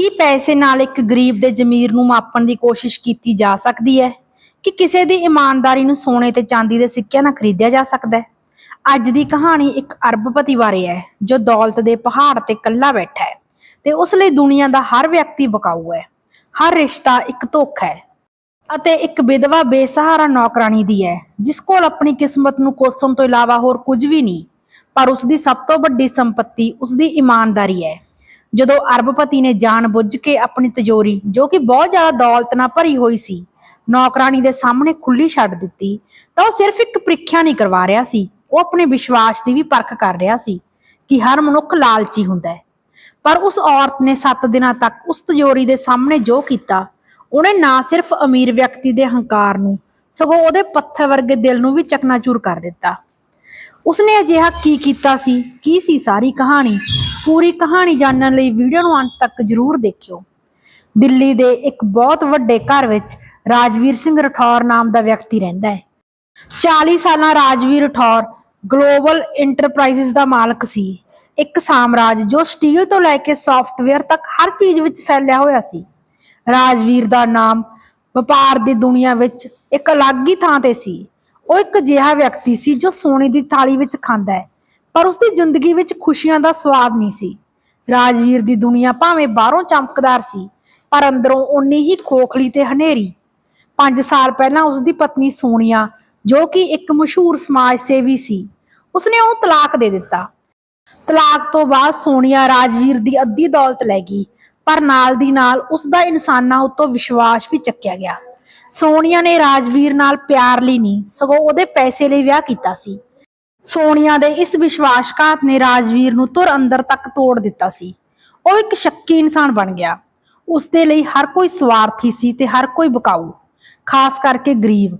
ਕੀ ਪੈਸੇ ਨਾਲ ਇੱਕ ਗਰੀਬ ਦੇ ਜ਼ਮੀਰ ਨੂੰ ਮਾਪਣ ਦੀ ਕੋਸ਼ਿਸ਼ ਕੀਤੀ ਜਾ ਸਕਦੀ ਹੈ? ਕਿ ਕਿਸੇ ਦੀ ਇਮਾਨਦਾਰੀ ਨੂੰ ਸੋਨੇ ਤੇ ਚਾਂਦੀ ਦੇ ਸਿੱਕਿਆਂ ਨਾਲ ਖਰੀਦਿਆ ਜਾ ਸਕਦਾ ਹੈ? ਅੱਜ ਦੀ ਕਹਾਣੀ ਇੱਕ ਅਰਬਪਤੀ ਬਾਰੇ ਹੈ, ਜੋ ਦੌਲਤ ਦੇ ਪਹਾੜ ਤੇ ਇਕੱਲਾ ਬੈਠਾ ਹੈ ਤੇ ਉਸ ਲਈ ਦੁਨੀਆ ਦਾ ਹਰ ਵਿਅਕਤੀ ਬਕਾਊ ਹੈ, ਹਰ ਰਿਸ਼ਤਾ ਇੱਕ ਧੋਖਾ ਹੈ ਅਤੇ ਇੱਕ ਵਿਧਵਾ ਬੇਸਹਾਰਾ ਨੌਕਰਾਨੀ ਦੀ ਹੈ, ਜਿਸ ਕੋਲ ਆਪਣੀ ਕਿਸਮਤ ਨੂੰ ਕੋਸਣ ਤੋਂ ਇਲਾਵਾ ਹੋਰ ਕੁਝ ਵੀ ਨਹੀਂ, ਪਰ ਉਸ ਦੀ ਸਭ ਤੋਂ ਵੱਡੀ ਸੰਪਤੀ ਉਸ ਦੀ ਇਮਾਨਦਾਰੀ ਹੈ। ਜਦੋਂ ਅਰਬਪਤੀ ਨੇ ਜਾਣ-ਬੁੱਝ ਕੇ ਆਪਣੀ ਤਜੋਰੀ, ਜੋ ਕਿ ਬਹੁਤ ਜ਼ਿਆਦਾ ਦੌਲਤ ਨਾਲ ਭਰੀ ਹੋਈ ਸੀ ਨੌਕਰਾਨੀ ਦੇ ਸਾਹਮਣੇ ਖੁੱਲੀ ਛੱਡ ਦਿੱਤੀ, ਤਾਂ ਉਹ ਸਿਰਫ ਇੱਕ ਪ੍ਰੀਖਿਆ ਨਹੀਂ ਕਰਵਾ ਰਿਹਾ ਸੀ, ਉਹ ਆਪਣੇ ਵਿਸ਼ਵਾਸ ਦੀ ਵੀ ਪਰਖ ਕਰ ਰਿਹਾ ਸੀ ਕਿ ਹਰ ਮਨੁੱਖ ਲਾਲਚੀ ਹੁੰਦਾ ਹੈ। ਪਰ ਉਸ ਔਰਤ ਨੇ 7 ਦਿਨਾਂ ਤੱਕ ਉਸ ਤਜੋਰੀ ਦੇ ਸਾਹਮਣੇ ਜੋ ਕੀਤਾ, ਉਹਨੇ ਨਾ ਸਿਰਫ ਅਮੀਰ ਵਿਅਕਤੀ ਦੇ ਹੰਕਾਰ ਨੂੰ, ਸਗੋਂ ਉਹਦੇ ਪੱਥਰ ਵਰਗੇ ਦਿਲ ਨੂੰ ਵੀ ਚਕਨਾਚੂਰ ਕਰ ਦਿੱਤਾ। ਉਸਨੇ ਅਜਿਹਾ ਕੀ ਕੀਤਾ ਸੀ, ਕੀ ਸੀ ਸਾਰੀ ਕਹਾਣੀ? ਪੂਰੀ ਕਹਾਣੀ ਜਾਣਨ ਲਈ ਵੀਡੀਓ ਨੂੰ ਅੰਤ ਤੱਕ ਜ਼ਰੂਰ ਦੇਖਿਓ। ਦਿੱਲੀ ਦੇ ਇੱਕ ਬਹੁਤ ਵੱਡੇ ਘਰ ਵਿੱਚ ਰਾਜਵੀਰ ਸਿੰਘ ਰਠੌਰ ਨਾਮ ਦਾ ਵਿਅਕਤੀ ਰਹਿੰਦਾ ਹੈ। 40 ਸਾਲਾਂ ਰਾਜਵੀਰ ਰਠੌਰ ਗਲੋਬਲ ਇੰਟਰਪ੍ਰਾਈਜ਼ਸ ਦਾ ਮਾਲਕ ਸੀ। ਇੱਕ ਸਾਮਰਾਜ ਜੋ ਸਟੀਲ ਤੋਂ ਲੈ ਕੇ ਸੌਫਟਵੇਅਰ ਤੱਕ ਹਰ ਚੀਜ਼ ਵਿੱਚ ਫੈਲਿਆ ਹੋਇਆ ਸੀ। ਰਾਜਵੀਰ ਦਾ ਨਾਮ ਵਪਾਰ ਦੀ ਦੁਨੀਆ ਵਿੱਚ ਇੱਕ ਅਲੱਗ ਹੀ ਥਾਂ ਤੇ ਸੀ। ਉਹ ਇੱਕ ਅਜਿਹਾ ਵਿਅਕਤੀ ਸੀ ਜੋ ਸੋਨੇ ਦੀ ਥਾਲੀ ਵਿੱਚ ਖਾਂਦਾ ਹੈ। ਪਰ ਉਸ ਦੀ ਜ਼ਿੰਦਗੀ ਵਿੱਚ ਖੁਸ਼ੀਆਂ ਦਾ ਸਵਾਦ ਨਹੀਂ ਸੀ। ਰਾਜਵੀਰ ਦੀ ਦੁਨੀਆ ਭਾਵੇਂ ਬਾਹਰੋਂ ਚਮਕਦਾਰ ਸੀ, ਪਰ ਅੰਦਰੋਂ ਓਨੀ ਹੀ ਖੋਖਲੀ ਤੇ ਹਨੇਰੀ। 5 ਸਾਲ ਪਹਿਲਾਂ ਉਸ ਦੀ ਪਤਨੀ ਸੋਨੀਆ, ਜੋ ਕਿ ਇੱਕ ਮਸ਼ਹੂਰ ਸਮਾਜ ਸੇਵੀ ਸੀ, ਉਸਨੇ ਉਹ ਤਲਾਕ ਦੇ ਦਿੱਤਾ। ਤਲਾਕ ਤੋਂ ਬਾਅਦ ਸੋਨੀਆ ਰਾਜਵੀਰ ਦੀ ਅੱਧੀ ਦੌਲਤ ਲੈ ਗਈ, ਪਰ ਨਾਲ ਦੀ ਨਾਲ ਉਸ ਦਾ ਇਨਸਾਨਾਂ ਉੱਤੇ ਵਿਸ਼ਵਾਸ ਵੀ ਚੱਕਿਆ ਗਿਆ। ਸੋਨੀਆ ਨੇ ਰਾਜਵੀਰ ਨਾਲ ਪਿਆਰ ਲਈ ਨਹੀਂ, ਸਗੋਂ ਉਹਦੇ ਪੈਸੇ ਲਈ ਵਿਆਹ ਕੀਤਾ ਸੀ। ਸੋਨੀਆ ਦੇ ਇਸ ਵਿਸ਼ਵਾਸਘਾਤ ਨੇ ਰਾਜਵੀਰ ਨੂੰ ਤੁਰ ਅੰਦਰ ਤੱਕ ਤੋੜ ਦਿੱਤਾ ਸੀ। ਉਹ ਇੱਕ ਸ਼ੱਕੀ ਇਨਸਾਨ ਬਣ ਗਿਆ। ਉਸ ਦੇ ਲਈ ਹਰ ਕੋਈ ਸਵਾਰਥੀ ਸੀ ਤੇ ਹਰ ਕੋਈ ਬਕਾਊ, ਖਾਸ ਕਰਕੇ ਗਰੀਬ,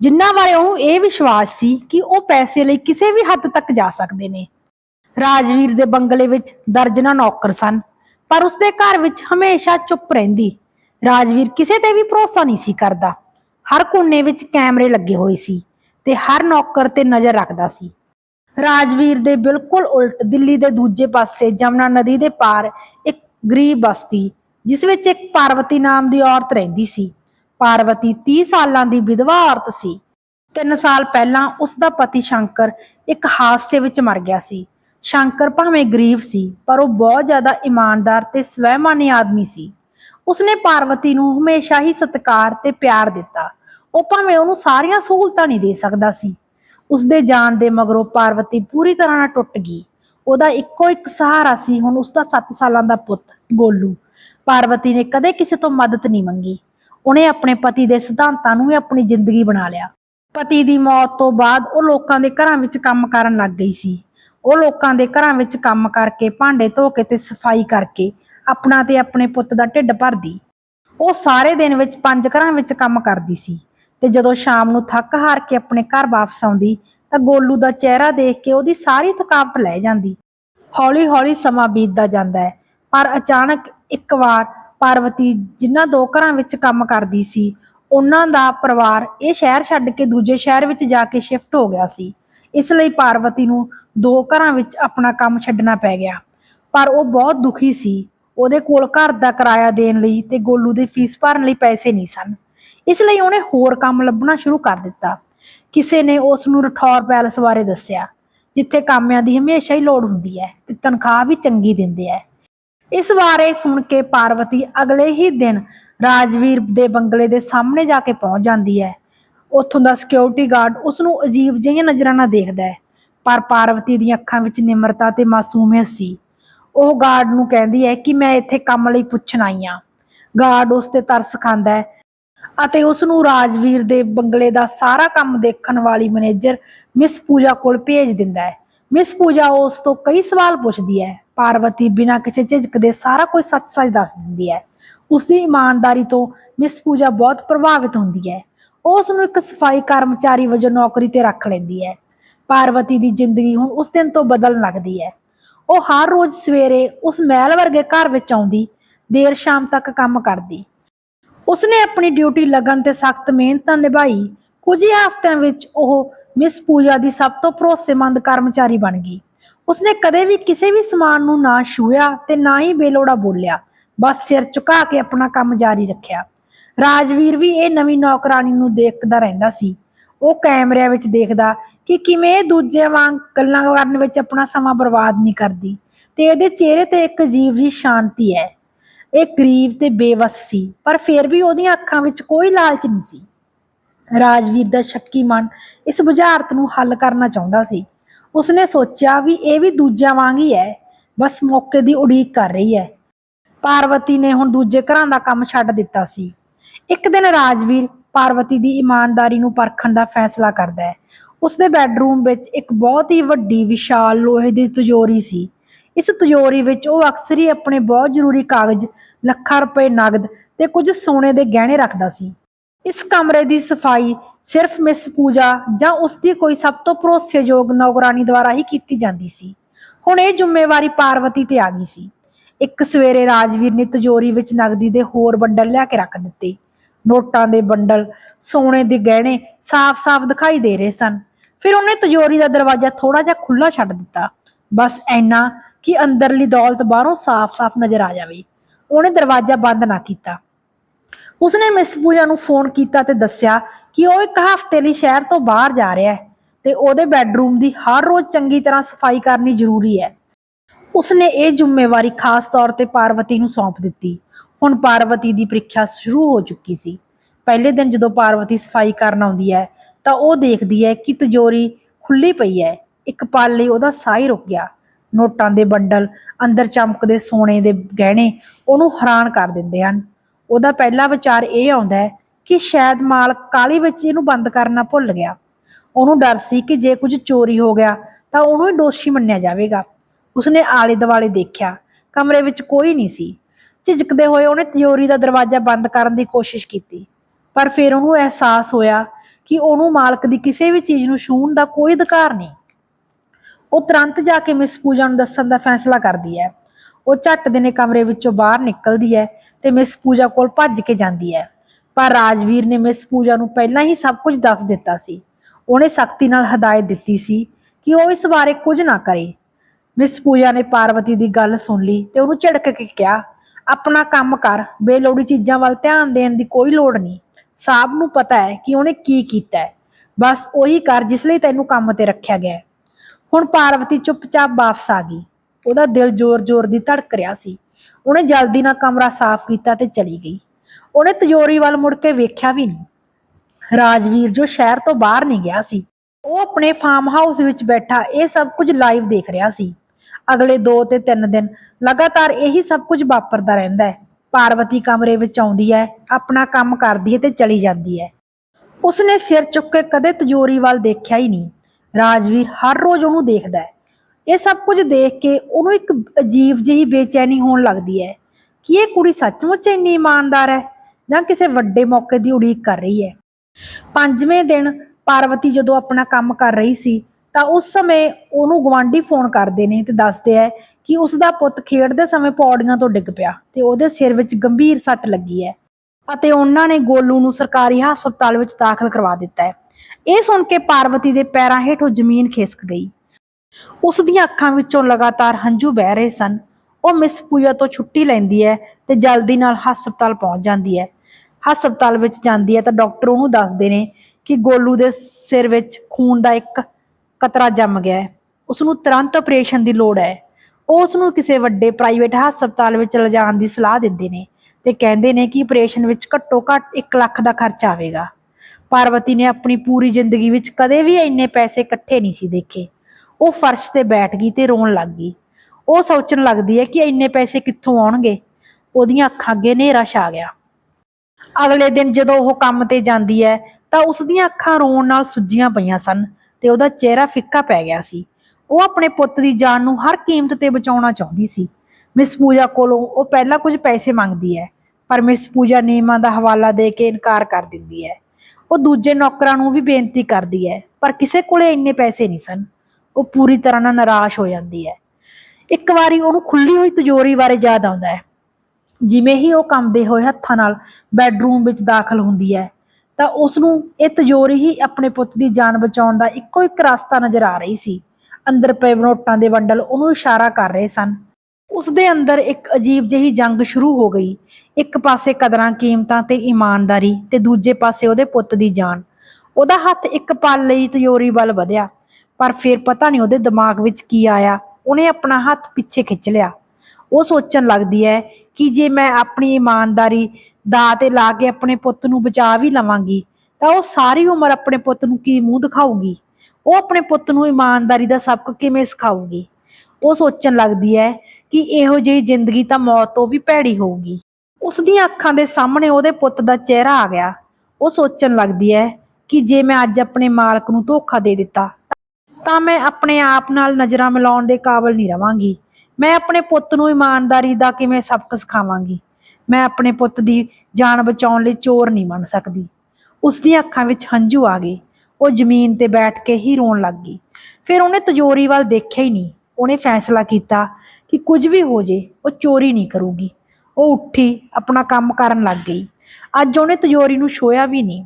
ਜਿਨ੍ਹਾਂ ਬਾਰੇ ਉਹ ਇਹ ਵਿਸ਼ਵਾਸ ਸੀ ਕਿ ਉਹ ਪੈਸੇ ਲਈ ਕਿਸੇ ਵੀ ਹੱਦ ਤੱਕ ਜਾ ਸਕਦੇ ਨੇ। ਰਾਜਵੀਰ ਦੇ ਬੰਗਲੇ ਵਿੱਚ ਦਰਜਨਾਂ ਨੌਕਰ ਸਨ, ਪਰ ਉਸਦੇ ਘਰ ਵਿੱਚ ਹਮੇਸ਼ਾ ਚੁੱਪ ਰਹਿੰਦੀ। ਰਾਜਵੀਰ ਕਿਸੇ ਤੇ ਵੀ ਭਰੋਸਾ ਨਹੀਂ ਸੀ ਕਰਦਾ। ਹਰ ਕੋਨੇ ਵਿੱਚ ਕੈਮਰੇ ਲੱਗੇ ਹੋਏ ਸੀ ਤੇ ਹਰ ਨੌਕਰ ਤੇ ਨਜ਼ਰ ਰੱਖਦਾ ਸੀ। ਰਾਜਵੀਰ ਦੇ ਬਿਲਕੁਲ ਉਲਟ ਦਿੱਲੀ ਦੇ ਦੂਜੇ ਪਾਸੇ ਜਮਨਾ ਨਦੀ ਦੇ ਪਾਰ ਇੱਕ ਗਰੀਬ ਬਸਤੀ, ਜਿਸ ਵਿੱਚ ਇੱਕ ਪਾਰਵਤੀ ਨਾਮ ਦੀ ਔਰਤ ਰਹਿੰਦੀ ਸੀ। ਪਾਰਵਤੀ 30 ਸਾਲਾਂ ਦੀ ਵਿਧਵਾ ਔਰਤ ਸੀ। 3 ਸਾਲ ਪਹਿਲਾਂ ਉਸ ਦਾ ਪਤੀ ਸ਼ੰਕਰ ਇੱਕ ਹਾਦਸੇ ਵਿੱਚ ਮਰ ਗਿਆ ਸੀ। ਸ਼ੰਕਰ ਭਾਵੇਂ ਗਰੀਬ ਸੀ, ਪਰ ਉਹ ਬਹੁਤ ਜ਼ਿਆਦਾ ਇਮਾਨਦਾਰ ਤੇ ਸਵੈਮਾਨੀ ਆਦਮੀ ਸੀ। ਉਸਨੇ ਪਾਰਵਤੀ ਨੂੰ ਹਮੇਸ਼ਾ ਹੀ ਸਤਿਕਾਰ ਤੇ ਪਿਆਰ ਦਿੱਤਾ। ਉਹ ਭਾਵੇਂ ਉਹਨੂੰ ਸਾਰੀਆਂ ਸਹੂਲਤਾਂ ਨਹੀਂ ਦੇ ਸਕਦਾ ਸੀ ਉਸਦੇ ਜਾਣ ਦੇ ਮਗਰੋਂ ਪਾਰਵਤੀ ਪੂਰੀ ਤਰ੍ਹਾਂ ਨਾਲ ਟੁੱਟ ਗਈ। ਉਹਦਾ ਇੱਕੋ ਇੱਕ ਸਹਾਰਾ ਸੀ ਹੁਣ ਉਸਦਾ 7 ਸਾਲਾਂ ਦਾ ਪੁੱਤ, ਗੋਲੂ। ਪਾਰਵਤੀ ਨੇ ਕਦੇ ਕਿਸੇ ਤੋਂ ਮਦਦ ਨਹੀਂ ਮੰਗੀ। ਉਹਨੇ ਆਪਣੇ ਪਤੀ ਦੇ ਸਿਧਾਂਤਾਂ ਨੂੰ ਹੀ ਆਪਣੀ ਜ਼ਿੰਦਗੀ ਬਣਾ ਲਿਆ। ਪਤੀ ਦੀ ਮੌਤ ਤੋਂ ਬਾਅਦ ਉਹ ਲੋਕਾਂ ਦੇ ਘਰਾਂ ਵਿੱਚ ਕੰਮ ਕਰਨ ਲੱਗ ਗਈ ਸੀ। ਉਹ ਲੋਕਾਂ ਦੇ ਘਰਾਂ ਵਿੱਚ ਕੰਮ ਕਰਕੇ ਭਾਂਡੇ ਧੋ ਕੇ ਤੇ ਸਫ਼ਾਈ ਕਰਕੇ ਆਪਣਾ ਤੇ ਆਪਣੇ ਪੁੱਤ ਦਾ ਢਿੱਡ ਭਰਦੀ। ਉਹ ਸਾਰੇ ਦਿਨ ਵਿੱਚ ਪੰਜ ਘਰਾਂ ਵਿੱਚ ਕੰਮ ਕਰਦੀ ਸੀ। ਤੇ ਜਦੋਂ ਸ਼ਾਮ ਨੂੰ ਥੱਕ ਹਾਰ ਕੇ ਆਪਣੇ ਘਰ ਵਾਪਸ ਆਉਂਦੀ, ਤਾਂ ਗੋਲੂ ਦਾ ਚਿਹਰਾ ਦੇਖ ਕੇ ਉਹਦੀ ਸਾਰੀ ਥਕਾਵਟ ਲੈ ਜਾਂਦੀ। ਹੌਲੀ-ਹੌਲੀ ਸਮਾਂ ਬੀਤਦਾ ਜਾਂਦਾ ਹੈ, ਪਰ ਅਚਾਨਕ ਇੱਕ ਵਾਰ ਪਾਰਵਤੀ ਜਿਨ੍ਹਾਂ ਦੋ ਘਰਾਂ ਵਿੱਚ ਕੰਮ ਕਰਦੀ ਸੀ, ਉਹਨਾਂ ਦਾ ਪਰਿਵਾਰ ਇਹ ਸ਼ਹਿਰ ਛੱਡ ਕੇ ਦੂਜੇ ਸ਼ਹਿਰ ਵਿੱਚ ਜਾ ਕੇ ਸ਼ਿਫਟ ਹੋ ਗਿਆ ਸੀ। ਇਸ ਲਈ ਪਾਰਵਤੀ ਨੂੰ ਦੋ ਘਰਾਂ ਵਿੱਚ ਆਪਣਾ ਕੰਮ ਛੱਡਣਾ ਪੈ ਗਿਆ। ਪਰ ਉਹ ਬਹੁਤ ਦੁਖੀ ਸੀ। ਉਹਦੇ ਕੋਲ ਘਰ ਦਾ ਕਿਰਾਇਆ ਦੇਣ ਲਈ ਤੇ ਗੋਲੂ ਦੀ ਫੀਸ ਭਰਨ ਲਈ ਪੈਸੇ ਨਹੀਂ ਸਨ। ਇਸ ਲਈ ਉਹਨੇ ਹੋਰ ਕੰਮ ਲੱਭਣਾ ਸ਼ੁਰੂ ਕਰ ਦਿੱਤਾ। ਕਿਸੇ ਨੇ ਉਸ ਨੂੰ ਰਠੌਰ ਪੈਲਸ ਬਾਰੇ ਦੱਸਿਆ, ਜਿੱਥੇ ਕਾਮਿਆਂ ਦੀ ਹਮੇਸ਼ਾ ਹੀ ਲੋੜ ਹੁੰਦੀ ਹੈ ਤੇ ਤਨਖਾਹ ਵੀ ਚੰਗੀ ਦਿੰਦੇ ਐ ਇਸ ਬਾਰੇ ਸੁਣ ਕੇ ਪਾਰਵਤੀ ਅਗਲੇ ਹੀ ਦਿਨ ਰਾਜਵੀਰ ਦੇ ਬੰਗਲੇ ਦੇ ਸਾਹਮਣੇ ਜਾ ਕੇ ਪਹੁੰਚ ਜਾਂਦੀ ਹੈ। ਉੱਥੋਂ ਦਾ ਸਿਕਿਉਰਿਟੀ ਗਾਰਡ ਉਸ ਨੂੰ ਅਜੀਬ ਜਿਹੀਆਂ ਨਜ਼ਰਾਂ ਨਾਲ ਦੇਖਦਾ ਹੈ, ਪਰ ਪਾਰਵਤੀ ਦੀਆਂ ਅੱਖਾਂ ਵਿੱਚ ਨਿਮਰਤਾ ਤੇ ਮਾਸੂਮੀਅਤ ਸੀ। ਉਹ ਗਾਰਡ ਨੂੰ ਕਹਿੰਦੀ ਹੈ ਕਿ ਮੈਂ ਇੱਥੇ ਕੰਮ ਲਈ ਪੁੱਛਣ ਆਈ ਹਾਂ। ਗਾਰਡ ਉਸ ਤੇ ਤਰਸ ਖਾਂਦਾ ਹੈ ਅਤੇ ਉਸ ਨੂੰ ਰਾਜਵੀਰ ਦੇ ਬੰਗਲੇ ਦਾ ਸਾਰਾ ਕੰਮ ਦੇਖਣ ਵਾਲੀ ਮੈਨੇਜਰ ਮਿਸ ਪੂਜਾ ਕੋਲ ਭੇਜ ਦਿੰਦਾ ਹੈ। ਮਿਸ ਪੂਜਾ ਉਸ ਤੋਂ ਕਈ ਸਵਾਲ ਪੁੱਛਦੀ ਹੈ। ਪਾਰਵਤੀ ਬਿਨਾਂ ਕਿਸੇ ਝਿਜਕ ਦੇ ਸਾਰਾ ਕੁਝ ਸੱਚ-ਸੱਚ ਦੱਸ ਦਿੰਦੀ ਹੈ। ਉਸ ਦੀ ਇਮਾਨਦਾਰੀ ਤੋਂ ਮਿਸ ਪੂਜਾ ਬਹੁਤ ਪ੍ਰਭਾਵਿਤ ਹੁੰਦੀ ਹੈ। ਉਹ ਉਸ ਨੂੰ ਇੱਕ ਸਫ਼ਾਈ ਕਰਮਚਾਰੀ ਵਜੋਂ ਨੌਕਰੀ ਤੇ ਰੱਖ ਲੈਂਦੀ ਹੈ। ਪਾਰਵਤੀ ਦੀ ਜ਼ਿੰਦਗੀ ਹੁਣ ਉਸ ਦਿਨ ਤੋਂ ਬਦਲਣ ਲੱਗਦੀ ਹੈ। ਉਹ ਹਰ ਰੋਜ਼ ਸਵੇਰੇ ਉਸ ਮਹਿਲ ਵਰਗੇ ਘਰ ਵਿੱਚ ਆਉਂਦੀ, ਦੇਰ ਸ਼ਾਮ ਤੱਕ ਕੰਮ ਕਰਦੀ। ਉਸਨੇ ਆਪਣੀ ਡਿਊਟੀ ਲਗਨ ਤੇ ਸਖਤ ਮਿਹਨਤ ਨਾਲ ਨਿਭਾਈ। ਕੁਝ ਹੀ ਹਫ਼ਤਿਆਂ ਵਿੱਚ ਉਹ ਮਿਸ ਪੂਜਾ ਦੀ ਸਭ ਤੋਂ ਭਰੋਸੇਮੰਦ ਕਰਮਚਾਰੀ ਬਣ ਗਈ। ਉਸਨੇ ਕਦੇ ਵੀ ਕਿਸੇ ਵੀ ਸਮਾਨ ਨੂੰ ਨਾ ਛੂਇਆ ਤੇ ਨਾ ਹੀ ਬੇਲੋੜਾ ਬੋਲਿਆ। ਬਸ ਸਿਰ ਝੁਕਾ ਕੇ ਆਪਣਾ ਕੰਮ ਜਾਰੀ ਰੱਖਿਆ। ਰਾਜਵੀਰ ਵੀ ਇਹ ਨਵੀਂ ਨੌਕਰਾਨੀ ਨੂੰ ਦੇਖਦਾ ਰਹਿੰਦਾ ਸੀ। ਉਹ ਕੈਮਰਿਆਂ ਵਿੱਚ ਦੇਖਦਾ ਕਿ ਕਿਵੇਂ ਦੂਜਿਆਂ ਵਾਂਗ ਗੱਲਾਂ ਕਰਨ ਵਿੱਚ ਆਪਣਾ ਸਮਾਂ ਬਰਬਾਦ ਨਹੀਂ ਕਰਦੀ ਤੇ ਇਹਦੇ ਚਿਹਰੇ ਤੇ ਇੱਕ ਅਜੀਬ ਜਿਹੀ ਸ਼ਾਂਤੀ ਹੈ। ਇਹ ਗਰੀਬ ਤੇ ਬੇਵਸ ਸੀ, ਪਰ ਫਿਰ ਵੀ ਉਹਦੀਆਂ ਅੱਖਾਂ ਵਿੱਚ ਕੋਈ ਲਾਲਚ ਨਹੀਂ ਸੀ। ਰਾਜਵੀਰ ਦਾ ਸ਼ੱਕੀ ਮਨ ਇਸ ਬੁਝਾਰਤ ਨੂੰ ਹੱਲ ਕਰਨਾ ਚਾਹੁੰਦਾ ਸੀ। ਉਸਨੇ ਸੋਚਿਆ ਵੀ ਇਹ ਵੀ ਦੂਜਿਆਂ ਵਾਂਗ ਹੀ ਹੈ, ਬਸ ਮੌਕੇ ਦੀ ਉਡੀਕ ਕਰ ਰਹੀ ਹੈ। ਪਾਰਵਤੀ ਨੇ ਹੁਣ ਦੂਜੇ ਘਰਾਂ ਦਾ ਕੰਮ ਛੱਡ ਦਿੱਤਾ ਸੀ। ਇੱਕ ਦਿਨ ਰਾਜਵੀਰ ਪਾਰਵਤੀ ਦੀ ਇਮਾਨਦਾਰੀ ਨੂੰ ਪਰਖਣ ਦਾ ਫੈਸਲਾ ਕਰਦਾ ਹੈ। ਉਸਦੇ ਬੈੱਡਰੂਮ ਵਿੱਚ ਇੱਕ ਬਹੁਤ ਹੀ ਵੱਡੀ, ਵਿਸ਼ਾਲ ਲੋਹੇ ਦੀ ਤਿਜੋਰੀ ਸੀ। ਇਸ ਤਿਜੋਰੀ ਵਿੱਚ ਉਹ ਅਕਸਰ ਹੀ ਆਪਣੇ ਬਹੁਤ ਜ਼ਰੂਰੀ ਕਾਗਜ਼, ਲੱਖਾਂ ਰੁਪਏ ਨਗਦ ਤੇ ਕੁਝ ਸੋਨੇ ਦੇ ਗਹਿਣੇ ਰੱਖਦਾ ਸੀ। ਇਸ ਕਮਰੇ ਦੀ ਸਫ਼ਾਈ ਸਿਰਫ ਮਿਸ ਪੂਜਾ ਜਾਂ ਉਸ ਦੀ ਕੋਈ ਸਭ ਤੋਂ ਭਰੋਸੇਯੋਗ ਨੌਕਰਾਨੀ ਦੁਆਰਾ ਹੀ ਕੀਤੀ ਜਾਂਦੀ ਸੀ। ਹੁਣ ਇਹ ਜ਼ਿੰਮੇਵਾਰੀ ਪਾਰਵਤੀ ਤੇ ਆ ਗਈ ਸੀ। ਇੱਕ ਸਵੇਰੇ ਰਾਜਵੀਰ ਨੇ ਤਿਜੋਰੀ ਵਿੱਚ ਨਗਦੀ ਦੇ ਹੋਰ ਬੰਡਲ ਲਿਆ ਕੇ ਰੱਖ ਦਿੱਤੇ। ਨੋਟਾਂ ਦੇ ਬੰਡਲ, ਸੋਨੇ ਦੇ ਗਹਿਣੇ ਸਾਫ਼-ਸਾਫ਼ ਦਿਖਾਈ ਦੇ ਰਹੇ ਸਨ। ਫਿਰ ਉਹਨੇ ਤਿਜੋਰੀ ਦਾ ਦਰਵਾਜ਼ਾ ਥੋੜਾ ਜਿਹਾ ਖੁੱਲਾ ਛੱਡ ਦਿੱਤਾ। ਬਸ ਇੰਨਾ ਕਿ ਅੰਦਰਲੀ ਦੌਲਤ ਬਾਹਰੋਂ ਸਾਫ਼-ਸਾਫ਼ ਨਜ਼ਰ ਆ ਜਾਵੇ। ਉਹਨੇ ਦਰਵਾਜ਼ਾ ਬੰਦ ਨਾ ਕੀਤਾ। ਉਸਨੇ ਮਿਸ ਪੂਜਾ ਨੂੰ ਫੋਨ ਕੀਤਾ ਤੇ ਦੱਸਿਆ ਕਿ ਉਹ ਇੱਕ ਹਫ਼ਤੇ ਲਈ ਸ਼ਹਿਰ ਤੋਂ ਬਾਹਰ ਜਾ ਰਿਹਾ ਹੈ ਤੇ ਉਹਦੇ ਬੈੱਡਰੂਮ ਦੀ ਹਰ ਰੋਜ਼ ਚੰਗੀ ਤਰ੍ਹਾਂ ਸਫ਼ਾਈ ਕਰਨੀ ਜ਼ਰੂਰੀ ਹੈ। ਉਸਨੇ ਇਹ ਜ਼ਿੰਮੇਵਾਰੀ ਖਾਸ ਤੌਰ ਤੇ ਪਾਰਵਤੀ ਨੂੰ ਸੌਂਪ ਦਿੱਤੀ। ਹੁਣ ਪਾਰਵਤੀ ਦੀ ਪ੍ਰੀਖਿਆ ਸ਼ੁਰੂ ਹੋ ਚੁੱਕੀ ਸੀ। ਪਹਿਲੇ ਦਿਨ ਜਦੋਂ ਪਾਰਵਤੀ ਸਫ਼ਾਈ ਕਰਨ ਆਉਂਦੀ ਹੈ, ਤਾਂ ਉਹ ਦੇਖਦੀ ਹੈ ਕਿ ਤਿਜੋਰੀ ਖੁੱਲੀ ਪਈ ਹੈ। ਇੱਕ ਪਲ ਲਈ ਉਹਦਾ ਸਾਹ ਹੀ ਰੁਕ ਗਿਆ। ਨੋਟਾਂ ਦੇ ਬੰਡਲ, ਅੰਦਰ ਚਮਕਦੇ ਸੋਨੇ ਦੇ ਗਹਿਣੇ, ਉਹਨੂੰ ਹੈਰਾਨ ਕਰ ਦਿੰਦੇ ਹਨ। ਉਹਦਾ ਪਹਿਲਾ ਵਿਚਾਰ ਇਹ ਆਉਂਦਾ ਹੈ ਕਿ ਸ਼ਾਇਦ ਮਾਲਕ ਕਾਲੀ ਵਿੱਚ ਇਹਨੂੰ ਬੰਦ ਕਰਨਾ ਭੁੱਲ ਗਿਆ। ਉਹਨੂੰ ਡਰ ਸੀ ਕਿ ਜੇ ਕੁਝ ਚੋਰੀ ਹੋ ਗਿਆ ਤਾਂ ਉਹਨੂੰ ਹੀ ਦੋਸ਼ੀ ਮੰਨਿਆ ਜਾਵੇਗਾ। ਉਸਨੇ ਆਲੇ ਦੁਆਲੇ ਦੇਖਿਆ, ਕਮਰੇ ਵਿੱਚ ਕੋਈ ਨਹੀਂ ਸੀ। ਝਿਜਕਦੇ ਹੋਏ ਉਹਨੇ ਤਿਜੋਰੀ ਦਾ ਦਰਵਾਜ਼ਾ ਬੰਦ ਕਰਨ ਦੀ ਕੋਸ਼ਿਸ਼ ਕੀਤੀ। ਪਰ ਫਿਰ ਉਹਨੂੰ ਅਹਿਸਾਸ ਹੋਇਆ ਕਿ ਉਹਨੂੰ ਮਾਲਕ ਦੀ ਕਿਸੇ ਵੀ ਚੀਜ਼ ਨੂੰ ਛੂਹਣ ਦਾ ਕੋਈ ਅਧਿਕਾਰ ਨਹੀਂ। ਉਹ ਤੁਰੰਤ ਜਾ ਕੇ ਮਿਸ ਪੂਜਾ ਨੂੰ ਦੱਸਣ ਦਾ ਫੈਸਲਾ ਕਰਦੀ ਹੈ। ਉਹ ਝੱਟ ਦਿਨੇ ਕਮਰੇ ਵਿੱਚੋਂ ਬਾਹਰ ਨਿਕਲਦੀ ਹੈ ਤੇ ਮਿਸ ਪੂਜਾ ਕੋਲ ਭੱਜ ਕੇ ਜਾਂਦੀ ਹੈ। ਪਰ ਰਾਜਵੀਰ ਨੇ ਮਿਸ ਪੂਜਾ ਨੂੰ ਪਹਿਲਾਂ ਹੀ ਸਭ ਕੁਝ ਦੱਸ ਦਿੱਤਾ ਸੀ। ਉਹਨੇ ਸਖਤੀ ਨਾਲ ਹਦਾਇਤ ਦਿੱਤੀ ਸੀ ਕਿ ਉਹ ਇਸ ਬਾਰੇ ਕੁਝ ਨਾ ਕਰੇ। ਮਿਸ ਪੂਜਾ ਨੇ ਪਾਰਵਤੀ ਦੀ ਗੱਲ ਸੁਣ ਲਈ ਤੇ ਉਹਨੂੰ ਝਿੜਕ ਕੇ ਕਿਹਾ, ਆਪਣਾ ਕੰਮ ਕਰ, ਬੇਲੋੜੀ ਚੀਜ਼ਾਂ ਵੱਲ ਧਿਆਨ ਦੇਣ ਦੀ ਕੋਈ ਲੋੜ ਨਹੀਂ। ਸਾਹਬ ਨੂੰ ਪਤਾ ਹੈ ਕਿ ਉਹਨੇ ਕੀ ਕੀਤਾ ਹੈ। ਬਸ ਉਹੀ ਕਰ ਜਿਸ ਲਈ ਤੈਨੂੰ ਕੰਮ ਤੇ ਰੱਖਿਆ ਗਿਆ ਹੈ। ਹੁਣ ਪਾਰਵਤੀ ਚੁੱਪਚਾਪ ਵਾਪਸ ਆ ਗਈ। ਉਹਦਾ ਦਿਲ ਜ਼ੋਰ-ਜ਼ੋਰ ਦੀ ਧੜਕ ਰਿਹਾ ਸੀ। ਉਹਨੇ ਜਲਦੀ ਨਾਲ ਕਮਰਾ ਸਾਫ਼ ਕੀਤਾ ਤੇ ਚਲੀ ਗਈ। ਉਹਨੇ ਤਜੋਰੀ ਵੱਲ ਮੁੜ ਕੇ ਵੇਖਿਆ ਵੀ ਨਹੀਂ। ਰਾਜਵੀਰ ਜੋ ਸ਼ਹਿਰ ਤੋਂ ਬਾਹਰ ਨਹੀਂ ਗਿਆ ਸੀ, ਉਹ ਆਪਣੇ ਫਾਰਮ ਹਾਊਸ ਵਿੱਚ ਬੈਠਾ ਇਹ ਸਭ ਕੁਝ ਲਾਈਵ ਦੇਖ ਰਿਹਾ ਸੀ। ਅਗਲੇ 2 ਤੇ 3 ਦਿਨ ਲਗਾਤਾਰ ਇਹੀ ਸਭ ਕੁਝ ਵਾਪਰਦਾ ਰਹਿੰਦਾ ਹੈ। ਪਾਰਵਤੀ ਕਮਰੇ ਵਿੱਚ ਆਉਂਦੀ ਹੈ, ਆਪਣਾ ਕੰਮ ਕਰਦੀ ਹੈ ਤੇ ਚਲੀ ਜਾਂਦੀ ਹੈ। ਉਸਨੇ ਸਿਰ ਚੁੱਕ ਕੇ ਕਦੇ ਤਿਜੋਰੀ ਵੱਲ ਦੇਖਿਆ ਹੀ ਨਹੀਂ। ਰਾਜਵੀਰ ਹਰ ਰੋਜ਼ ਉਹਨੂੰ ਦੇਖਦਾ ਹੈ। ਇਹ ਸਭ ਕੁਝ ਦੇਖ ਕੇ ਉਹਨੂੰ ਇੱਕ ਅਜੀਬ ਜਿਹੀ ਬੇਚੈਨੀ ਹੋਣ ਲੱਗਦੀ ਹੈ ਕਿ ਇਹ ਕੁੜੀ ਸੱਚਮੁੱਚ ਇੰਨੀ ਇਮਾਨਦਾਰ ਹੈ ਜਾਂ ਕਿਸੇ ਵੱਡੇ ਮੌਕੇ ਦੀ ਉਡੀਕ ਕਰ ਰਹੀ ਹੈ। ਪੰਜਵੇਂ ਦਿਨ ਪਾਰਵਤੀ ਜਦੋਂ ਆਪਣਾ ਕੰਮ ਕਰ ਰਹੀ ਸੀ, ਤਾਂ ਉਸ ਸਮੇਂ ਉਹਨੂੰ ਗਵਾਂਢੀ ਫੋਨ ਕਰਦੇ ਨੇ ਤੇ ਦੱਸਦੇ ਹੈ ਕਿ ਉਸ ਦਾ ਪੁੱਤ ਖੇਡਦੇ ਸਮੇਂ ਪੌੜੀਆਂ ਤੋਂ ਡਿੱਗ ਪਿਆ ਤੇ ਉਹਦੇ ਸਿਰ ਵਿੱਚ ਗੰਭੀਰ ਸੱਟ ਲੱਗੀ ਹੈ ਅਤੇ ਉਹਨਾਂ ਨੇ ਗੋਲੂ ਨੂੰ ਸਰਕਾਰੀ ਹਸਪਤਾਲ ਵਿੱਚ ਦਾਖਲ ਕਰਵਾ ਦਿੱਤਾ ਹੈ। ਇਹ ਸੁਣ ਕੇ ਪਾਰਵਤੀ ਦੇ ਪੈਰਾਂ ਹੇਠੋਂ ਜ਼ਮੀਨ ਖਿਸਕ ਗਈ। ਉਸ ਦੀਆਂ ਅੱਖਾਂ ਵਿੱਚੋਂ ਲਗਾਤਾਰ ਹੰਝੂ ਵਹਿ ਰਹੇ ਸਨ। ਉਹ ਮਿਸ ਪੂਜਾ ਤੋਂ ਛੁੱਟੀ ਲੈਂਦੀ ਹੈ ਤੇ ਜਲਦੀ ਨਾਲ ਹਸਪਤਾਲ ਪਹੁੰਚ ਜਾਂਦੀ ਹੈ। ਹਸਪਤਾਲ ਵਿੱਚ ਜਾਂਦੀ ਹੈ ਤਾਂ ਡਾਕਟਰ ਉਹਨੂੰ ਦੱਸਦੇ ਨੇ ਕਿ ਗੋਲੂ ਦੇ ਸਿਰ ਵਿੱਚ ਖੂਨ ਦਾ ਇੱਕ ਕਤਰਾ ਜੰਮ ਗਿਆ ਹੈ। ਉਸ ਨੂੰ ਤੁਰੰਤ ਆਪਰੇਸ਼ਨ ਦੀ ਲੋੜ ਹੈ। ਉਹ ਉਸ ਨੂੰ ਕਿਸੇ ਵੱਡੇ ਪ੍ਰਾਈਵੇਟ ਹਸਪਤਾਲ ਵਿੱਚ ਲਿਜਾਣ ਦੀ ਸਲਾਹ ਦਿੰਦੇ ਨੇ ਤੇ ਕਹਿੰਦੇ ਨੇ ਕਿ ਆਪਰੇਸ਼ਨ ਵਿੱਚ ਘੱਟੋ ਘੱਟ 1 ਲੱਖ ਦਾ ਖਰਚ ਆਵੇਗਾ। ਪਾਰਵਤੀ ਨੇ ਆਪਣੀ ਪੂਰੀ ਜ਼ਿੰਦਗੀ ਵਿੱਚ ਕਦੇ ਵੀ ਇੰਨੇ ਪੈਸੇ ਇਕੱਠੇ ਨਹੀਂ ਸੀ ਦੇਖੇ। ਉਹ ਫਰਸ਼ ਤੇ ਬੈਠ ਗਈ ਤੇ ਰੋਣ ਲੱਗ ਗਈ। ਉਹ ਸੋਚਣ ਲੱਗਦੀ ਹੈ ਕਿ ਇੰਨੇ ਪੈਸੇ ਕਿੱਥੋਂ ਆਉਣਗੇ। ਉਹਦੀਆਂ ਅੱਖਾਂ ਅੱਗੇ ਹਨੇਰਾ ਛਾ ਗਿਆ। ਅਗਲੇ ਦਿਨ ਜਦੋਂ ਉਹ ਕੰਮ ਤੇ ਜਾਂਦੀ ਹੈ, ਤਾਂ ਉਸ ਦੀਆਂ ਅੱਖਾਂ ਰੋਣ ਨਾਲ ਸੁੱਜੀਆਂ ਪਈਆਂ ਸਨ ਤੇ ਉਹਦਾ ਚਿਹਰਾ ਫਿੱਕਾ ਪੈ ਗਿਆ ਸੀ। ਉਹ ਆਪਣੇ ਪੁੱਤ ਦੀ ਜਾਨ ਨੂੰ ਹਰ ਕੀਮਤ ਤੇ ਬਚਾਉਣਾ ਚਾਹੁੰਦੀ ਸੀ। ਮਿਸ ਪੂਜਾ ਕੋਲੋਂ ਉਹ ਪਹਿਲਾਂ ਕੁਝ ਪੈਸੇ ਮੰਗਦੀ ਹੈ, ਪਰ ਮਿਸ ਪੂਜਾ ਨਿਯਮਾਂ ਦਾ ਹਵਾਲਾ ਦੇ ਕੇ ਇਨਕਾਰ ਕਰ ਦਿੰਦੀ ਹੈ। ਉਹ ਦੂਜੇ ਨੌਕਰਾਂ ਨੂੰ ਵੀ ਬੇਨਤੀ ਕਰਦੀ ਹੈ, ਪਰ ਕਿਸੇ ਕੋਲੇ ਇੰਨੇ ਪੈਸੇ ਨਹੀਂ ਸਨ। ਉਹ ਪੂਰੀ ਤਰ੍ਹਾਂ ਨਾਲ ਨਿਰਾਸ਼ ਹੋ ਜਾਂਦੀ ਹੈ। ਇੱਕ ਵਾਰੀ ਉਹਨੂੰ ਖੁੱਲੀ ਹੋਈ ਤਿਜੋਰੀ ਬਾਰੇ ਯਾਦ ਆਉਂਦਾ ਹੈ। ਜਿਵੇਂ ਹੀ ਉਹ ਕੰਬਦੇ ਹੋਏ ਹੱਥਾਂ ਨਾਲ ਬੈੱਡਰੂਮ ਵਿੱਚ ਦਾਖਲ ਹੁੰਦੀ ਹੈ, ਤਾਂ ਉਸ ਨੂੰ ਇਹ ਤਿਜੋਰੀ ਹੀ ਆਪਣੇ ਪੁੱਤ ਦੀ ਜਾਨ ਬਚਾਉਣ ਦਾ ਇੱਕੋ ਇੱਕ ਰਸਤਾ ਨਜ਼ਰ ਆ ਰਹੀ ਸੀ। ਅੰਦਰ ਪਏ ਨੋਟਾਂ ਦੇ ਬੰਡਲ ਉਹਨੂੰ ਇਸ਼ਾਰਾ ਕਰ ਰਹੇ ਸਨ। ਉਸ ਦੇ ਅੰਦਰ ਇੱਕ ਅਜੀਬ ਜਿਹੀ ਜੰਗ ਸ਼ੁਰੂ ਹੋ ਗਈ। ਇੱਕ ਪਾਸੇ ਕਦਰਾਂ ਕੀਮਤਾਂ ਤੇ ਇਮਾਨਦਾਰੀ ਤੇ ਦੂਜੇ ਪਾਸੇ ਉਹਦੇ ਪੁੱਤ ਦੀ ਜਾਨ। ਉਹਦਾ ਹੱਥ ਇੱਕ ਪਲ ਲਈ ਤਿਜੋਰੀ ਵੱਲ ਵਧਿਆ, ਪਰ ਫਿਰ ਪਤਾ ਨਹੀਂ ਉਹਦੇ ਦਿਮਾਗ ਵਿੱਚ ਕੀ ਆਇਆ। ਉਹਨੇ ਆਪਣਾ ਹੱਥ ਪਿੱਛੇ ਖਿੱਚ ਲਿਆ। ਉਹ ਸੋਚਣ ਲੱਗਦੀ ਹੈ ਕਿ ਜੇ ਮੈਂ ਆਪਣੀ ਇਮਾਨਦਾਰੀ ਦਾ ਤੇ ਲਾ ਕੇ ਆਪਣੇ ਪੁੱਤ ਨੂੰ ਬਚਾ ਵੀ ਲਵਾਂਗੀ, ਤਾਂ ਉਹ ਸਾਰੀ ਉਮਰ ਆਪਣੇ ਪੁੱਤ ਨੂੰ ਕੀ ਮੂੰਹ ਦਿਖਾਊਗੀ? ਉਹ ਆਪਣੇ ਪੁੱਤ ਨੂੰ ਇਮਾਨਦਾਰੀ ਦਾ ਸਬਕ ਕਿਵੇਂ ਸਿਖਾਊਗੀ? ਉਹ ਸੋਚਣ ਲੱਗਦੀ ਹੈ ਕਿ ਇਹੋ ਜਿਹੀ ਜ਼ਿੰਦਗੀ ਤਾਂ ਮੌਤ ਤੋਂ ਵੀ ਭੈੜੀ ਹੋਊਗੀ। ਉਸ ਦੀਆਂ ਅੱਖਾਂ ਦੇ ਸਾਹਮਣੇ ਉਹਦੇ ਪੁੱਤ ਦਾ ਚਿਹਰਾ ਆ ਗਿਆ। ਉਹ ਸੋਚਣ ਲੱਗਦੀ ਹੈ ਕਿ ਜੇ ਮੈਂ ਅੱਜ ਆਪਣੇ ਮਾਲਕ ਨੂੰ ਧੋਖਾ ਦੇ ਦਿੱਤਾ, ਤਾਂ ਮੈਂ ਆਪਣੇ ਆਪ ਨਾਲ ਨਜ਼ਰਾਂ ਮਿਲਾਉਣ ਦੇ ਕਾਬਿਲ ਨਹੀਂ ਰਵਾਂਗੀ। ਮੈਂ ਆਪਣੇ ਪੁੱਤ ਨੂੰ ਇਮਾਨਦਾਰੀ ਦਾ ਕਿਵੇਂ ਸਬਕ ਸਿਖਾਵਾਂਗੀ? ਮੈਂ ਆਪਣੇ ਪੁੱਤ ਦੀ ਜਾਨ ਬਚਾਉਣ ਲਈ ਚੋਰ ਨਹੀਂ ਬਣ ਸਕਦੀ। ਉਸ ਦੀਆਂ ਅੱਖਾਂ ਵਿੱਚ ਹੰਝੂ ਆ ਗਏ। ਉਹ ਜ਼ਮੀਨ ਤੇ ਬੈਠ ਕੇ ਹੀ ਰੋਣ ਲੱਗ ਗਈ। ਫਿਰ ਉਹਨੇ ਤਜੋਰੀ ਵੱਲ ਦੇਖਿਆ ਹੀ ਨਹੀਂ। ਉਹਨੇ ਫੈਸਲਾ ਕੀਤਾ ਕਿ ਕੁਝ ਵੀ ਹੋ ਜੇ, ਉਹ ਚੋਰੀ ਨਹੀਂ ਕਰੂਗੀ। ਉਹ ਉੱਠੀ, ਆਪਣਾ ਕੰਮ ਕਰਨ ਲੱਗ ਗਈ। ਅੱਜ ਉਹਨੇ ਤਿਜੋਰੀ ਨੂੰ ਛੋਇਆ ਵੀ ਨਹੀਂ।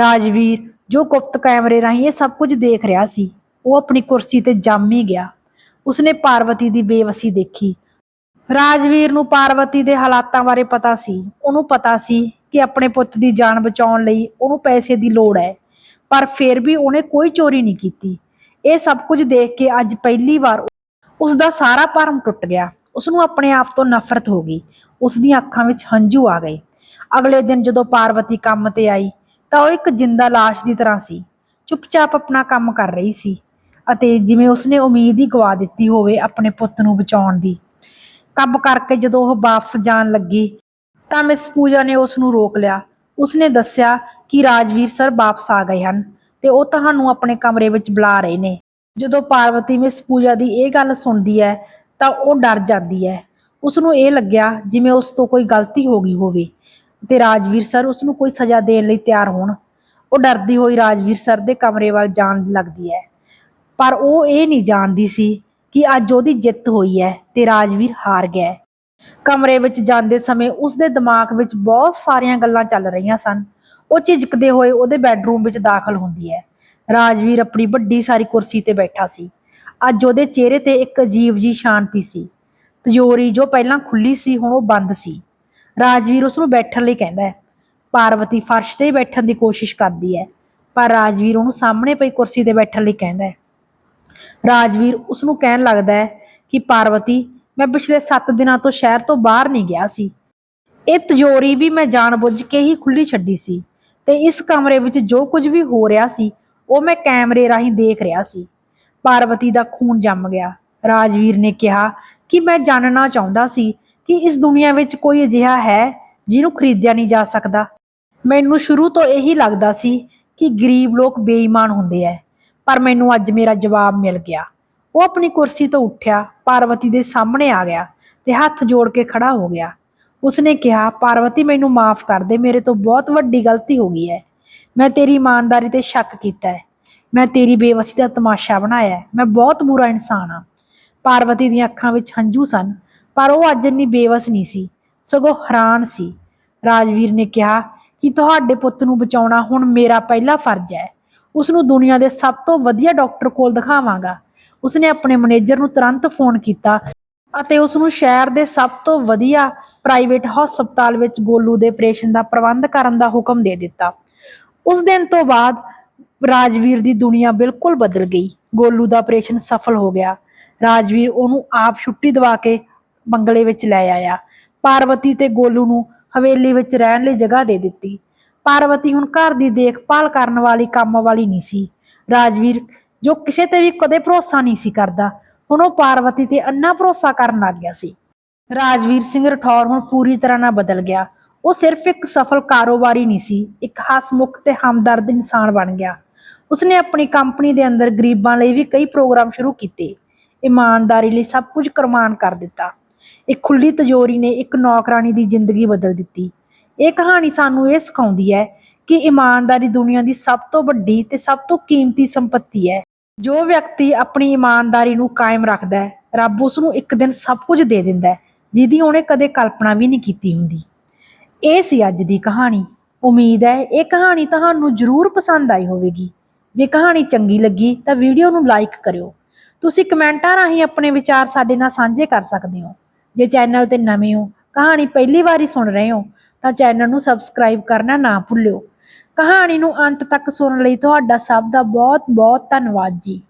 ਰਾਜਵੀਰ, ਜੋ ਗੁਪਤ ਕੈਮਰੇ ਰਾਹੀਂ ਇਹ ਸਭ ਕੁਝ ਦੇਖ ਰਿਹਾ ਸੀ, ਉਹ ਆਪਣੀ ਕੁਰਸੀ ਤੇ ਜੰਮ ਹੀ ਗਿਆ। ਉਸਨੇ ਪਾਰਵਤੀ ਦੀ ਬੇਵਸੀ ਦੇਖੀ। ਰਾਜਵੀਰ ਨੂੰ ਪਾਰਵਤੀ ਦੇ ਹਾਲਾਤਾਂ ਬਾਰੇ ਪਤਾ ਸੀ। ਉਹਨੂੰ ਪਤਾ ਸੀ ਕਿ ਆਪਣੇ ਪੁੱਤ ਦੀ ਜਾਨ ਬਚਾਉਣ ਲਈ ਉਹਨੂੰ ਪੈਸੇ ਦੀ ਲੋੜ ਹੈ। ਪਰ ਫਿਰ ਵੀ ਉਹਨੇ ਕੋਈ ਚੋਰੀ ਨਹੀਂ ਕੀਤੀ। ਇਹ ਸਭ ਕੁਝ ਦੇਖ ਕੇ ਅੱਜ ਪਹਿਲੀ ਵਾਰ ਉਸ ਦਾ ਸਾਰਾ ਭਰਮ ਟੁੱਟ ਗਿਆ। ਉਸ ਨੂੰ ਆਪਣੇ ਆਪ ਤੋਂ ਨਫ਼ਰਤ ਹੋ ਗਈ। ਉਸ ਦੀਆਂ ਅੱਖਾਂ ਵਿੱਚ ਹੰਝੂ ਆ ਗਏ। ਅਗਲੇ ਦਿਨ ਜਦੋਂ ਪਾਰਵਤੀ ਕੰਮ ਤੇ ਆਈ, ਤਾਂ ਉਹ ਇੱਕ ਜਿੰਦਾ ਲਾਸ਼ ਦੀ ਤਰ੍ਹਾਂ ਸੀ। ਚੁੱਪਚਾਪ ਆਪਣਾ ਕੰਮ ਕਰ ਰਹੀ ਸੀ ਅਤੇ ਜਿਵੇਂ ਉਸਨੇ ਉਮੀਦ ਹੀ ਗਵਾ ਦਿੱਤੀ ਹੋਵੇ ਆਪਣੇ ਪੁੱਤ ਨੂੰ ਬਚਾਉਣ ਦੀ। ਕੰਮ ਕਰਕੇ ਜਦੋਂ ਉਹ ਵਾਪਸ ਜਾਣ ਲੱਗੀ, ਤਾਂ ਮਿਸ ਪੂਜਾ ਨੇ ਉਸ ਨੂੰ ਰੋਕ ਲਿਆ। ਉਸਨੇ ਦੱਸਿਆ ਕਿ ਰਾਜਵੀਰ ਸਰ ਵਾਪਸ ਆ ਗਏ ਹਨ ਤੇ ਉਹ ਤੁਹਾਨੂੰ ਆਪਣੇ ਕਮਰੇ ਵਿੱਚ ਬੁਲਾ ਰਹੇ ਨੇ। ਜਦੋਂ ਪਾਰਵਤੀ ਮਿਸ ਪੂਜਾ ਦੀ ਇਹ ਗੱਲ ਸੁਣਦੀ ਹੈ, ਤਾਂ ਉਹ ਡਰ ਜਾਂਦੀ ਹੈ। ਉਸ ਨੂੰ ਇਹ ਲੱਗਿਆ ਜਿਵੇਂ ਉਸ ਤੋਂ ਕੋਈ ਗਲਤੀ ਹੋ ਗਈ ਹੋਵੇ ਤੇ ਰਾਜਵੀਰ ਸਰ ਉਸ ਨੂੰ ਕੋਈ ਸਜ਼ਾ ਦੇਣ ਲਈ ਤਿਆਰ ਹੋਣ। ਉਹ ਡਰਦੀ ਹੋਈ ਰਾਜਵੀਰ ਸਰ ਦੇ ਕਮਰੇ ਵੱਲ ਜਾਣ ਲੱਗਦੀ ਹੈ। ਪਰ ਉਹ ਇਹ ਨਹੀਂ ਜਾਣਦੀ ਸੀ ਕਿ ਅੱਜ ਉਹਦੀ ਜਿੱਤ ਹੋਈ ਹੈ ਤੇ ਰਾਜਵੀਰ ਹਾਰ ਗਿਆ ਕਮਰੇ ਵਿੱਚ ਜਾਂਦੇ ਸਮੇਂ ਉਸ ਦੇ ਦਿਮਾਗ ਵਿੱਚ ਬਹੁਤ ਸਾਰੀਆਂ ਗੱਲਾਂ ਚੱਲ ਰਹੀਆਂ ਸਨ। ਉਹ ਝਿਜਕਦੇ ਹੋਏ ਉਹਦੇ ਬੈੱਡਰੂਮ ਵਿੱਚ ਦਾਖਲ ਹੁੰਦੀ ਹੈ। ਰਾਜਵੀਰ ਆਪਣੀ ਵੱਡੀ ਸਾਰੀ ਕੁਰਸੀ ਤੇ ਬੈਠਾ ਸੀ। ਅੱਜ ਉਹਦੇ ਚਿਹਰੇ ਤੇ ਇੱਕ ਅਜੀਬ ਜੀ ਸ਼ਾਂਤੀ ਸੀ। ਤਿਜੋਰੀ ਜੋ ਪਹਿਲਾਂ ਖੁੱਲੀ ਸੀ, ਹੁਣ ਉਹ ਬੰਦ ਸੀ। ਰਾਜਵੀਰ ਉਸ ਨੂੰ ਬੈਠਣ ਲਈ ਕਹਿੰਦਾ ਹੈ, ਪਾਰਵਤੀ ਫਰਸ਼ ਤੇ ਬੈਠਣ ਦੀ ਕੋਸ਼ਿਸ਼ ਕਰਦੀ ਹੈ, ਪਰ ਰਾਜਵੀਰ ਉਹਨੂੰ ਸਾਹਮਣੇ ਪਈ ਕੁਰਸੀ ਤੇ ਬੈਠਣ ਲਈ ਕਹਿੰਦਾ ਹੈ। ਰਾਜਵੀਰ ਉਸ ਨੂੰ ਕਹਿਣ ਲੱਗਦਾ ਹੈ ਕਿ ਪਾਰਵਤੀ, ਮੈਂ ਪਿਛਲੇ 7 ਦਿਨਾਂ ਤੋਂ ਸ਼ਹਿਰ ਤੋਂ ਬਾਹਰ ਨਹੀਂ ਗਿਆ ਸੀ। ਇਹ ਤਿਜੋਰੀ ਵੀ ਮੈਂ ਜਾਣਬੁੱਝ ਕੇ ਹੀ ਖੁੱਲੀ ਛੱਡੀ ਸੀ ਤੇ ਇਸ ਕਮਰੇ ਵਿੱਚ ਜੋ ਕੁਝ ਵੀ ਹੋ ਰਿਹਾ ਸੀ ਉਹ ਮੈਂ ਕੈਮਰੇ ਰਾਹੀਂ ਦੇਖ ਰਿਹਾ ਸੀ। ਪਾਰਵਤੀ ਦਾ ਖੂਨ ਜੰਮ ਗਿਆ। ਰਾਜਵੀਰ ਨੇ ਕਿਹਾ ਕਿ ਮੈਂ ਜਾਣਨਾ ਚਾਹੁੰਦਾ ਸੀ ਕਿ ਇਸ ਦੁਨੀਆ ਵਿੱਚ ਕੋਈ ਅਜਿਹਾ ਹੈ ਜਿਹਨੂੰ ਖਰੀਦਿਆ ਨਹੀਂ ਜਾ ਸਕਦਾ। ਮੈਨੂੰ ਸ਼ੁਰੂ ਤੋਂ ਇਹੀ ਲੱਗਦਾ ਸੀ ਕਿ ਗਰੀਬ ਲੋਕ ਬੇਈਮਾਨ ਹੁੰਦੇ ਐ, ਪਰ ਮੈਨੂੰ ਅੱਜ ਮੇਰਾ ਜਵਾਬ ਮਿਲ ਗਿਆ। ਉਹ ਆਪਣੀ ਕੁਰਸੀ ਤੋਂ ਉੱਠਿਆ, ਪਾਰਵਤੀ ਦੇ ਸਾਹਮਣੇ ਆ ਗਿਆ ਤੇ ਹੱਥ ਜੋੜ ਕੇ ਖੜਾ ਹੋ ਗਿਆ। ਉਸਨੇ ਕਿਹਾ, ਪਾਰਵਤੀ, ਮੈਨੂੰ ਮਾਫ ਕਰ ਦੇ, ਮੇਰੇ ਤੋਂ ਬਹੁਤ ਵੱਡੀ ਗਲਤੀ ਹੋ ਗਈ ਹੈ ਮੈਂ ਤੇਰੀ ਇਮਾਨਦਾਰੀ ਤੇ ਸ਼ੱਕ ਕੀਤਾ ਹੈ। ਮੈਂ ਤੇਰੀ ਬੇਵਸੀ ਦਾ ਤਮਾਸ਼ਾ ਬਣਾਇਆ ਹੈ। ਮੈਂ ਬਹੁਤ ਬੁਰਾ ਇਨਸਾਨ ਹਾਂ। ਪਾਰਵਤੀ ਦੀਆਂ ਅੱਖਾਂ ਵਿੱਚ ਹੰਝੂ ਸਨ, ਪਰ ਉਹ ਅੱਜ ਇੰਨੀ ਬੇਵਸ ਨਹੀਂ ਸੀ। ਸਗੋਂ ਹੈਰਾਨ ਸੀ। ਰਾਜਵੀਰ ਨੇ ਕਿਹਾ ਕਿ ਤੁਹਾਡੇ ਪੁੱਤ ਨੂੰ ਬਚਾਉਣਾ ਹੁਣ ਮੇਰਾ ਪਹਿਲਾ ਫਰਜ਼ ਹੈ। ਉਸ ਨੂੰ ਦੁਨੀਆ ਦੇ ਸਭ ਤੋਂ ਵਧੀਆ ਡਾਕਟਰ ਕੋਲ ਦਿਖਾਵਾਂਗਾ। ਉਸਨੇ ਆਪਣੇ ਮੈਨੇਜਰ ਨੂੰ ਤੁਰੰਤ ਫੋਨ ਕੀਤਾ ਅਤੇ ਉਸ ਨੂੰ ਸ਼ਹਿਰ ਦੇ ਸਭ ਤੋਂ ਵਧੀਆ ਪ੍ਰਾਈਵੇਟ ਹਸਪਤਾਲ ਵਿੱਚ ਗੋਲੂ ਦੇ ਆਪਰੇਸ਼ਨ ਦਾ ਪ੍ਰਬੰਧ ਕਰਨ ਦਾ ਹੁਕਮ ਦੇ ਦਿੱਤਾ। ਉਸ ਦਿਨ ਤੋਂ ਬਾਅਦ ਰਾਜਵੀਰ ਦੀ ਦੁਨੀਆ ਬਿਲਕੁਲ ਬਦਲ ਗਈ। ਗੋਲੂ ਦਾ ਆਪਰੇਸ਼ਨ ਸਫਲ ਹੋ ਗਿਆ। ਰਾਜਵੀਰ ਉਹਨੂੰ ਆਪ ਛੁੱਟੀ ਦਵਾ ਕੇ ਬੰਗਲੇ ਵਿੱਚ ਲੈ ਆਇਆ। ਪਾਰਵਤੀ ਤੇ ਗੋਲੂ ਨੂੰ ਹਵੇਲੀ ਵਿੱਚ ਰਹਿਣ ਲਈ ਜਗ੍ਹਾ ਦੇ ਦਿੱਤੀ। ਪਾਰਵਤੀ ਹੁਣ ਘਰ ਦੀ ਦੇਖਭਾਲ ਕਰਨ ਵਾਲੀ ਕੰਮ ਵਾਲੀ ਨਹੀਂ ਸੀ। ਰਾਜਵੀਰ ਜੋ ਕਿਸੇ ਤੇ ਵੀ ਕਦੇ ਭਰੋਸਾ ਨਹੀਂ ਸੀ ਕਰਦਾ, ਹੁਣ ਉਹ ਪਾਰਵਤੀ ਤੇ ਅੰਨਾ ਭਰੋਸਾ ਕਰਨ ਲੱਗ ਗਿਆ ਸੀ। ਰਾਜਵੀਰ ਸਿੰਘ ਰਠੌਰ ਹੁਣ ਪੂਰੀ ਤਰ੍ਹਾਂ ਨਾਲ ਬਦਲ ਗਿਆ। ਉਹ ਸਿਰਫ ਇੱਕ ਸਫਲ ਕਾਰੋਬਾਰੀ ਨਹੀਂ ਸੀ, ਇੱਕ ਹਸਮੁਖ ਤੇ ਹਮਦਰਦ ਇਨਸਾਨ ਬਣ ਗਿਆ। ਉਸਨੇ ਆਪਣੀ ਕੰਪਨੀ ਦੇ ਅੰਦਰ ਗਰੀਬਾਂ ਲਈ ਵੀ ਕਈ ਪ੍ਰੋਗਰਾਮ ਸ਼ੁਰੂ ਕੀਤੇ। ਇਮਾਨਦਾਰੀ ਲਈ ਸਭ ਕੁਝ ਕੁਰਬਾਨ ਕਰ ਦਿੱਤਾ। ਇੱਕ ਖੁੱਲੀ ਤਜੋਰੀ ਨੇ ਇੱਕ ਨੌਕਰਾਨੀ ਦੀ ਜ਼ਿੰਦਗੀ ਬਦਲ ਦਿੱਤੀ। ਇਹ ਕਹਾਣੀ ਸਾਨੂੰ ਇਹ ਸਿਖਾਉਂਦੀ ਹੈ ਕਿ ਇਮਾਨਦਾਰੀ ਦੁਨੀਆ ਦੀ ਸਭ ਤੋਂ ਵੱਡੀ ਤੇ ਸਭ ਤੋਂ ਕੀਮਤੀ ਸੰਪਤੀ ਹੈ। ਜੋ ਵਿਅਕਤੀ ਆਪਣੀ ਇਮਾਨਦਾਰੀ ਨੂੰ ਕਾਇਮ ਰੱਖਦਾ ਹੈ, ਰੱਬ ਉਸ ਨੂੰ ਇੱਕ ਦਿਨ ਸਭ ਕੁਝ ਦੇ ਦਿੰਦਾ ਹੈ, ਜਿਹਦੀ ਉਹਨੇ ਕਦੇ ਕਲਪਨਾ ਵੀ ਨਹੀਂ ਕੀਤੀ ਹੁੰਦੀ। ਇਹ ਸੀ ਅੱਜ ਦੀ ਕਹਾਣੀ। ਉਮੀਦ ਹੈ ਇਹ ਕਹਾਣੀ ਤੁਹਾਨੂੰ ਜ਼ਰੂਰ ਪਸੰਦ ਆਈ ਹੋਵੇਗੀ। ਜੇ ਕਹਾਣੀ ਚੰਗੀ ਲੱਗੀ ਤਾਂ ਵੀਡੀਓ ਨੂੰ ਲਾਈਕ ਕਰਿਓ। ਤੁਸੀਂ ਕਮੈਂਟਾਂ ਰਾਹੀਂ ਆਪਣੇ ਵਿਚਾਰ ਸਾਡੇ ਨਾਲ ਸਾਂਝੇ ਕਰ ਸਕਦੇ ਹੋ। ਜੇ ਚੈਨਲ ਤੇ ਨਵੇਂ ਹੋ, ਕਹਾਣੀ ਪਹਿਲੀ ਵਾਰੀ ਸੁਣ ਰਹੇ ਹੋ, ਤਾਂ ਚੈਨਲ ਨੂੰ ਸਬਸਕ੍ਰਾਈਬ ਕਰਨਾ ਨਾ ਭੁੱਲਿਓ। ਕਹਾਣੀ ਨੂੰ ਅੰਤ ਤੱਕ ਸੁਣਨ ਲਈ ਤੁਹਾਡਾ ਸਭ ਦਾ ਬਹੁਤ ਬਹੁਤ ਧੰਨਵਾਦ ਜੀ।